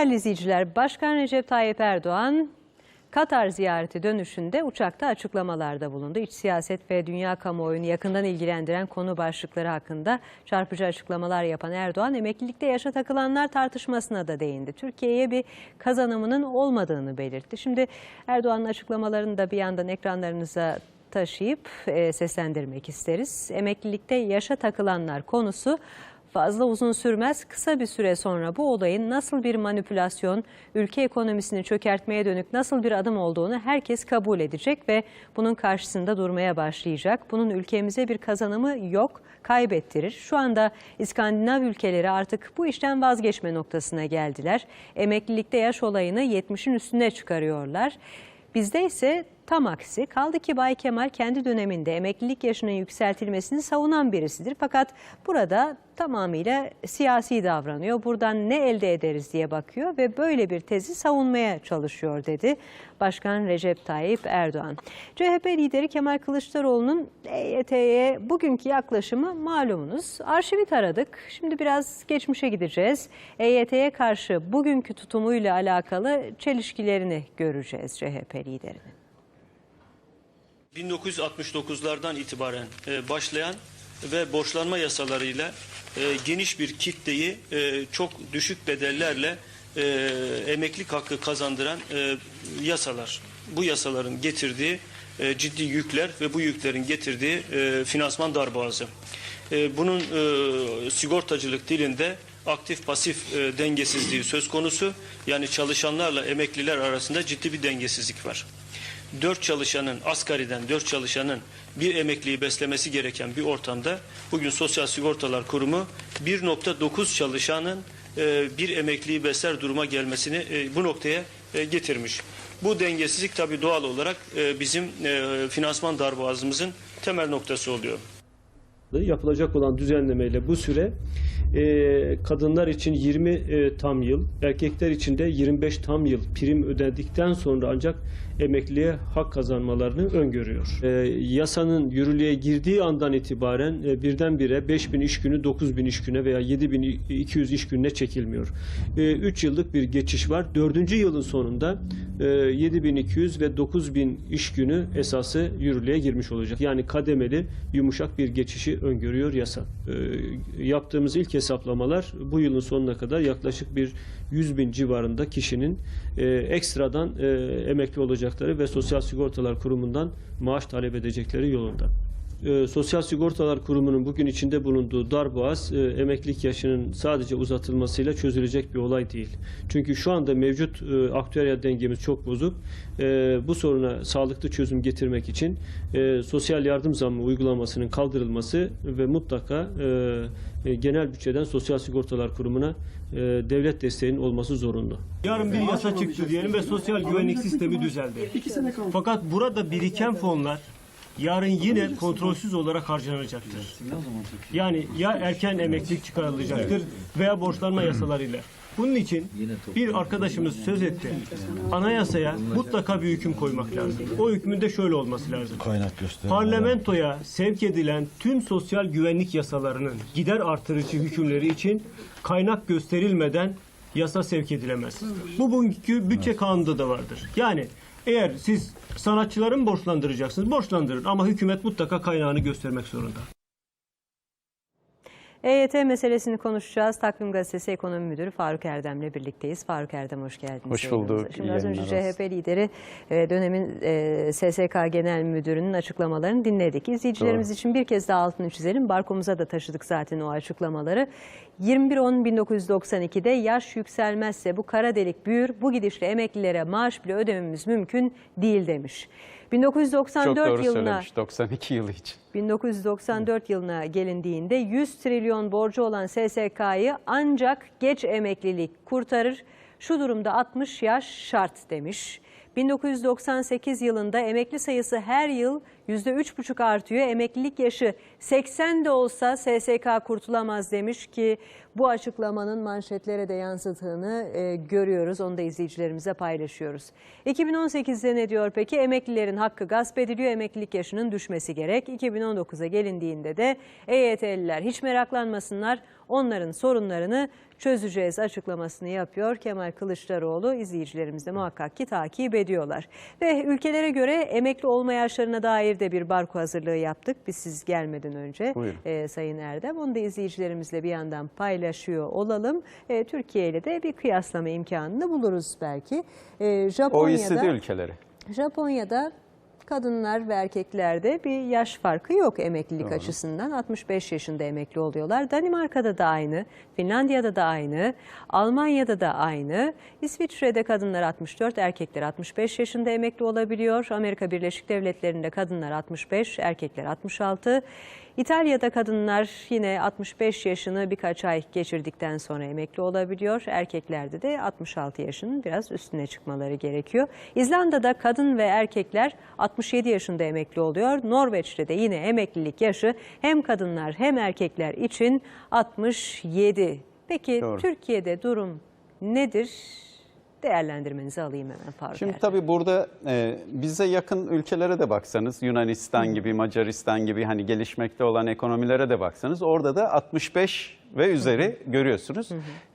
Değerli izleyiciler, Başkan Recep Tayyip Erdoğan Katar ziyareti dönüşünde uçakta açıklamalarda bulundu. İç siyaset ve dünya kamuoyunu yakından ilgilendiren konu başlıkları hakkında çarpıcı açıklamalar yapan Erdoğan, emeklilikte yaşa takılanlar tartışmasına da değindi. Türkiye'ye bir kazanımının olmadığını belirtti. Şimdi Erdoğan'ın açıklamalarını da bir yandan ekranlarınıza taşıyıp e, seslendirmek isteriz. Emeklilikte yaşa takılanlar konusu fazla uzun sürmez. Kısa bir süre sonra bu olayın nasıl bir manipülasyon, ülke ekonomisini çökertmeye dönük nasıl bir adım olduğunu herkes kabul edecek ve bunun karşısında durmaya başlayacak. Bunun ülkemize bir kazanımı yok, kaybettirir. Şu anda İskandinav ülkeleri artık bu işten vazgeçme noktasına geldiler. Emeklilikte yaş olayını 70'in üstüne çıkarıyorlar. Bizde ise tam aksi. Kaldı ki Bay Kemal kendi döneminde emeklilik yaşının yükseltilmesini savunan birisidir. Fakat burada tamamıyla siyasi davranıyor. Buradan ne elde ederiz diye bakıyor ve böyle bir tezi savunmaya çalışıyor dedi Başkan Recep Tayyip Erdoğan. CHP lideri Kemal Kılıçdaroğlu'nun EYT'ye bugünkü yaklaşımı malumunuz. Arşivi taradık. Şimdi biraz geçmişe gideceğiz. EYT'ye karşı bugünkü tutumuyla alakalı çelişkilerini göreceğiz CHP liderinin. 1969'lardan itibaren e, başlayan ve borçlanma yasalarıyla e, geniş bir kitleyi e, çok düşük bedellerle emeklilik hakkı kazandıran yasalar. Bu yasaların getirdiği ciddi yükler ve bu yüklerin getirdiği finansman darboğazı. Bunun sigortacılık dilinde aktif pasif dengesizliği söz konusu. Yani çalışanlarla emekliler arasında ciddi bir dengesizlik var. 4 çalışanın asgariden 4 çalışanın bir emekliyi beslemesi gereken bir ortamda bugün Sosyal Sigortalar Kurumu 1.9 çalışanın e, bir emekliyi besler duruma gelmesini e, bu noktaya e, getirmiş. Bu dengesizlik tabii doğal olarak bizim finansman darboğazımızın temel noktası oluyor. Yapılacak olan düzenlemeyle bu süre e, kadınlar için 20 e, tam yıl, erkekler için de 25 tam yıl prim ödendikten sonra ancak emekliye hak kazanmalarını öngörüyor. E, yasanın yürürlüğe girdiği andan itibaren e, birdenbire 5000 iş günü 9000 iş güne veya 7200 iş gününe çekilmiyor. 3 yıllık bir geçiş var. 4. yılın sonunda e, 7200 ve 9000 iş günü esası yürürlüğe girmiş olacak. Yani kademeli yumuşak bir geçişi öngörüyor yasa. E, yaptığımız ilk hesaplamalar bu yılın sonuna kadar yaklaşık bir 100 bin civarında kişinin e, ekstradan e, emekli olacakları ve Sosyal Sigortalar Kurumu'ndan maaş talep edecekleri yolunda. E, Sosyal Sigortalar Kurumu'nun bugün içinde bulunduğu darboğaz e, emeklilik yaşının sadece uzatılmasıyla çözülecek bir olay değil. Çünkü şu anda mevcut e, aktüeryel dengemiz çok bozuk. E, bu soruna sağlıklı çözüm getirmek için e, sosyal yardım zammı uygulamasının kaldırılması ve mutlaka e, e, genel bütçeden Sosyal Sigortalar Kurumu'na e, devlet desteğinin olması zorunlu. Yarın bir yasa çıktı diyelim ve sosyal güvenlik sistemi düzeldi. Fakat burada biriken fonlar yarın yine kontrolsüz olarak harcanacaktır. Yani ya erken emeklilik çıkarılacaktır veya borçlanma yasalarıyla. Bunun için bir arkadaşımız söz etti. Anayasaya mutlaka bir hüküm koymak lazım. O hükmün de şöyle olması lazım. Kaynak göster. Parlamentoya sevk edilen tüm sosyal güvenlik yasalarının gider artırıcı hükümleri için kaynak gösterilmeden yasa sevk edilemez. Bu bugünkü bütçe kanununda da vardır. Yani eğer siz sanatçıları mı borçlandıracaksınız? Borçlandırın ama hükümet mutlaka kaynağını göstermek zorunda. EYT meselesini konuşacağız. Takvim Gazetesi Ekonomi Müdürü Faruk Erdem'le birlikteyiz. Faruk Erdem hoş geldiniz. Hoş bulduk. Şimdi az önce CHP lideri e, dönemin e, SSK Genel Müdürü'nün açıklamalarını dinledik. İzleyicilerimiz Doğru. için bir kez daha altını çizelim. Barkomuza da taşıdık zaten o açıklamaları. 21.10.1992'de yaş yükselmezse bu kara delik büyür. Bu gidişle emeklilere maaş bile ödememiz mümkün değil demiş. Çok 1994 doğru yılına söylemiş 92 yılı için. 1994 yılına gelindiğinde 100 trilyon borcu olan SSK'yı ancak geç emeklilik kurtarır. Şu durumda 60 yaş şart demiş. 1998 yılında emekli sayısı her yıl %3,5 artıyor. Emeklilik yaşı 80 de olsa SSK kurtulamaz demiş ki bu açıklamanın manşetlere de yansıttığını e, görüyoruz. Onu da izleyicilerimize paylaşıyoruz. 2018'de ne diyor peki? Emeklilerin hakkı gasp ediliyor. Emeklilik yaşının düşmesi gerek. 2019'a gelindiğinde de EYT'liler hiç meraklanmasınlar. Onların sorunlarını çözeceğiz açıklamasını yapıyor Kemal Kılıçdaroğlu. İzleyicilerimiz de muhakkak ki takip ediyorlar. Ve ülkelere göre emekli olma yaşlarına dair de bir barko hazırlığı yaptık. Biz siz gelmeden önce Buyurun. e, Sayın Erdem. Onu da izleyicilerimizle bir yandan paylaşıyor olalım. E, Türkiye ile de bir kıyaslama imkanını buluruz belki. E, Japonya'da, OECD ülkeleri. Japonya'da kadınlar ve erkeklerde bir yaş farkı yok emeklilik açısından. 65 yaşında emekli oluyorlar. Danimarka'da da aynı, Finlandiya'da da aynı, Almanya'da da aynı. İsviçre'de kadınlar 64, erkekler 65 yaşında emekli olabiliyor. Amerika Birleşik Devletleri'nde kadınlar 65, erkekler 66. İtalya'da kadınlar yine 65 yaşını birkaç ay geçirdikten sonra emekli olabiliyor. Erkeklerde de 66 yaşının biraz üstüne çıkmaları gerekiyor. İzlanda'da kadın ve erkekler 67 yaşında emekli oluyor. Norveç'te de yine emeklilik yaşı hem kadınlar hem erkekler için 67. Peki Doğru. Türkiye'de durum nedir? Değerlendirmenizi alayım hemen Faruk Şimdi Erdem. tabii burada e, bize yakın ülkelere de baksanız Yunanistan gibi, Macaristan gibi hani gelişmekte olan ekonomilere de baksanız orada da 65 ve üzeri görüyorsunuz.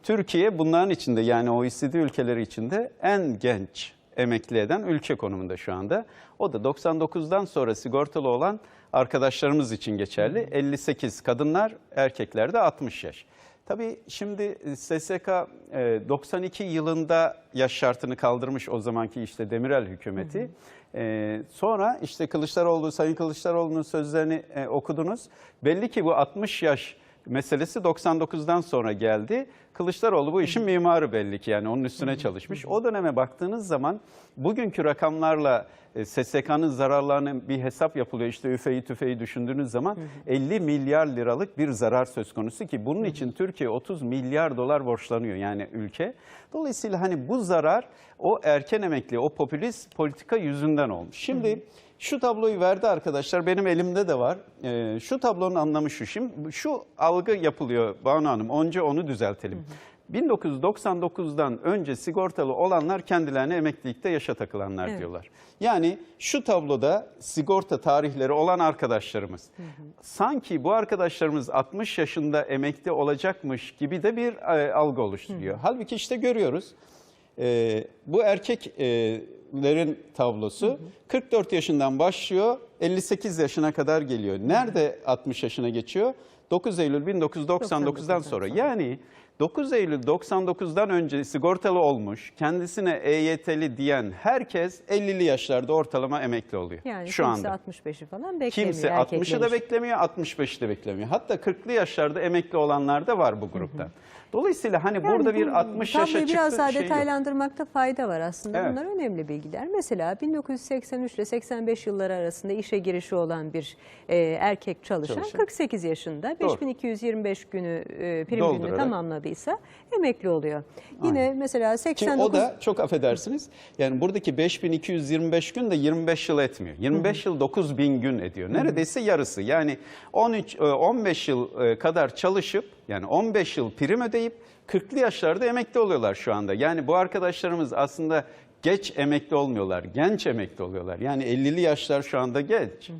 Türkiye bunların içinde yani OECD ülkeleri içinde en genç emekli eden ülke konumunda şu anda. O da 99'dan sonra sigortalı olan arkadaşlarımız için geçerli. 58 kadınlar, erkeklerde 60 yaş. Tabii şimdi SSK e, 92 yılında yaş şartını kaldırmış o zamanki işte Demirel hükümeti. E, Sonra işte Kılıçdaroğlu, Sayın Kılıçdaroğlu'nun sözlerini e, okudunuz. Belli ki bu 60 yaş meselesi 99'dan sonra geldi. Kılıçdaroğlu bu işin mimarı belli ki yani onun üstüne çalışmış. O döneme baktığınız zaman bugünkü rakamlarla e, SSK'nın zararlarının bir hesap yapılıyor. İşte üfeyi tüfeği düşündüğünüz zaman 50 milyar liralık bir zarar söz konusu ki bunun için Türkiye 30 milyar dolar borçlanıyor yani ülke. Dolayısıyla hani bu zarar o erken emekli, o popülist politika yüzünden olmuş. Şimdi şu tabloyu verdi arkadaşlar. Benim elimde de var. Ee, şu tablonun anlamı şu. Şimdi şu algı yapılıyor Banu Hanım. Önce onu düzeltelim. 1999'dan önce sigortalı olanlar kendilerine emeklilikte yaşa takılanlar Evet. diyorlar. Yani şu tabloda sigorta tarihleri olan arkadaşlarımız. Sanki bu arkadaşlarımız 60 yaşında emekli olacakmış gibi de bir e, algı oluşturuyor. Halbuki işte görüyoruz. E, bu erkeklerin tablosu 44 yaşından başlıyor 58 yaşına kadar geliyor. Nerede 60 yaşına geçiyor? 9 Eylül 1999'dan sonra. Yani 9 Eylül 99'dan önce sigortalı olmuş, kendisine EYT'li diyen herkes 50'li yaşlarda ortalama emekli oluyor. Yani şu kimse anda. 65'i falan beklemiyor. Kimse erkekler 60'ı da beklemiyor, 65'i de beklemiyor. Hatta 40'lı yaşlarda emekli olanlar da var bu gruptan. Dolayısıyla hani Yani burada bu bir 60 yaşa çıktı biraz daha şey yok. detaylandırmakta fayda var aslında. Evet. Bunlar önemli bilgiler. Mesela 1983 ile 85 yılları arasında işe girişi olan bir e, erkek çalışan, Çalışan. 48 yaşında Doğru. 5225 günü e, prim gününü Doldurarak. tamamladıysa emekli oluyor. Yine mesela Ki 89 o da çok affedersiniz. Yani buradaki 5225 gün de 25 yıl etmiyor. 25 yıl 9000 gün ediyor. Neredeyse yarısı. Yani 13 e, 15 yıl e, kadar çalışıp yani 15 yıl prim ödeyip 40'lı yaşlarda emekli oluyorlar şu anda. Yani bu arkadaşlarımız aslında geç emekli olmuyorlar. Genç emekli oluyorlar. Yani 50'li yaşlar şu anda geç.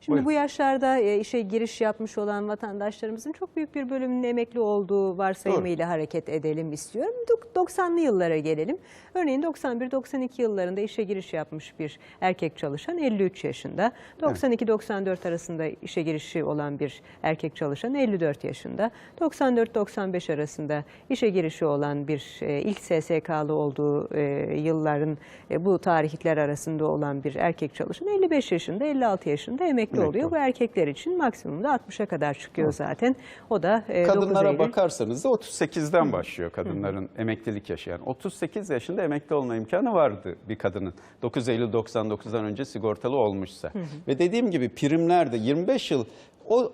Şimdi Buyurun. bu yaşlarda e, işe giriş yapmış olan vatandaşlarımızın çok büyük bir bölümünün emekli olduğu varsayımıyla hareket edelim istiyorum. Dok- 90'lı yıllara gelelim. Örneğin 91-92 yıllarında işe giriş yapmış bir erkek çalışan 53 yaşında. 92-94 arasında işe girişi olan bir erkek çalışan 54 yaşında. 94-95 arasında işe girişi olan bir e, ilk SSK'lı olduğu e, yılların bu tarihler arasında olan bir erkek çalışan 55 yaşında 56 yaşında emekli Emekli oluyor. Bu erkekler için maksimumda 60'a kadar çıkıyor zaten. O da e, 9 Kadınlara Eylül. bakarsanız da 38'den başlıyor kadınların emeklilik yaşı. Yani 38 yaşında emekli olma imkanı vardı bir kadının. 9 Eylül 99'dan önce sigortalı olmuşsa. Ve dediğim gibi primler de 25 yıl o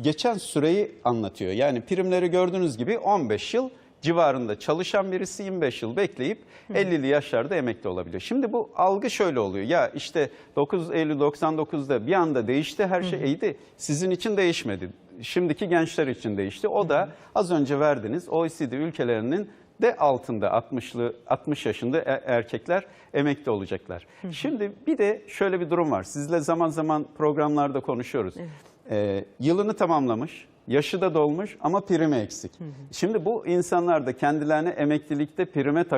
geçen süreyi anlatıyor. Yani primleri gördüğünüz gibi 15 yıl civarında çalışan birisi 25 yıl bekleyip 50'li yaşlarda emekli olabiliyor. Şimdi bu algı şöyle oluyor. Ya işte 9 Eylül 99'da bir anda değişti her şey iyiydi. Sizin için değişmedi. Şimdiki gençler için değişti. O da az önce verdiğiniz OECD ülkelerinin de altında 60'lı 60 yaşında e- erkekler emekli olacaklar. Şimdi bir de şöyle bir durum var. Sizle zaman zaman programlarda konuşuyoruz. Ee, yılını tamamlamış, yaşı da dolmuş ama primi eksik. Şimdi bu insanlar da kendilerine emeklilikte prime takılı